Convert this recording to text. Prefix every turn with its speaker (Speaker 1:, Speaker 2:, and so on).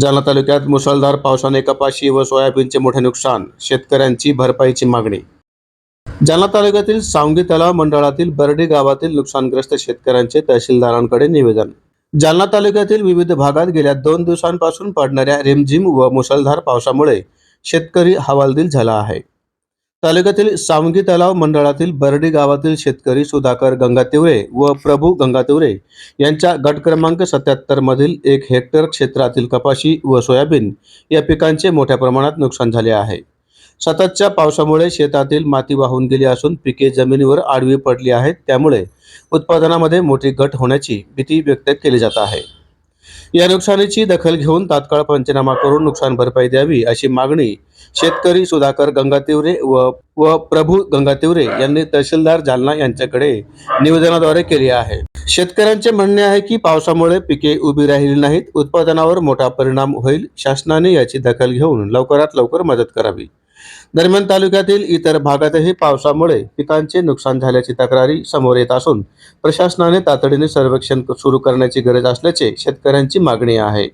Speaker 1: जालना तालुक्यात मुसळधार पावसाने कपाशी व सोयाबीनचे मोठे नुकसान शेतकऱ्यांची भरपाईची मागणी. जालना तालुक्यातील सावंगी तलाव मंडळातील बर्डी गावातील नुकसानग्रस्त शेतकऱ्यांचे तहसीलदारांकडे निवेदन. जालना तालुक्यातील विविध भागात गेल्या दोन दिवसांपासून पडणाऱ्या रिमझिम व मुसळधार पावसामुळे शेतकरी हवालदिल झाला आहे. तालुक्यातील सावंगी तलाव मंडळातील बर्डी गावातील शेतकरी सुधाकर गंगातिवरे व प्रभू गंगातिवरे यांच्या गट क्रमांक सत्याहत्तर मधील एक हेक्टर क्षेत्रातील कपाशी व सोयाबीन या पिकांचे मोठ्या प्रमाणात नुकसान झाले आहे. सततच्या पावसामुळे शेतातील माती वाहून गेली असून पिके जमिनीवर आडवी पडली आहेत. त्यामुळे उत्पादनामध्ये मोठी घट होण्याची भीती व्यक्त केली जात आहे. या नुकसानीची दखल घेऊन तात्काळ पंचनामा करून नुकसान भरपाई द्यावी अशी मागणी शेतकरी सुधाकर गंगातिवरे व व प्रभू गंगातिवरे यांनी तहसीलदार जालना यांच्याकडे निवेदनाद्वारे केली आहे. शेतकऱ्यांचे म्हणणे आहे की पावसामुळे पिके उभी राहिली नाहीत उत्पादनावर मोठा परिणाम होईल शासनाने याची दखल घेऊन लवकरात लवकर मदत करावी. दरम्यान तालुक्यातील इतर भागातही पावसामुळे पिकांचे नुकसान झाल्याची तक्रारी समोर येत असून प्रशासनाने तातडीने सर्वेक्षण सुरू करण्याची गरज असल्याचे शेतकऱ्यांची मागणी आहे.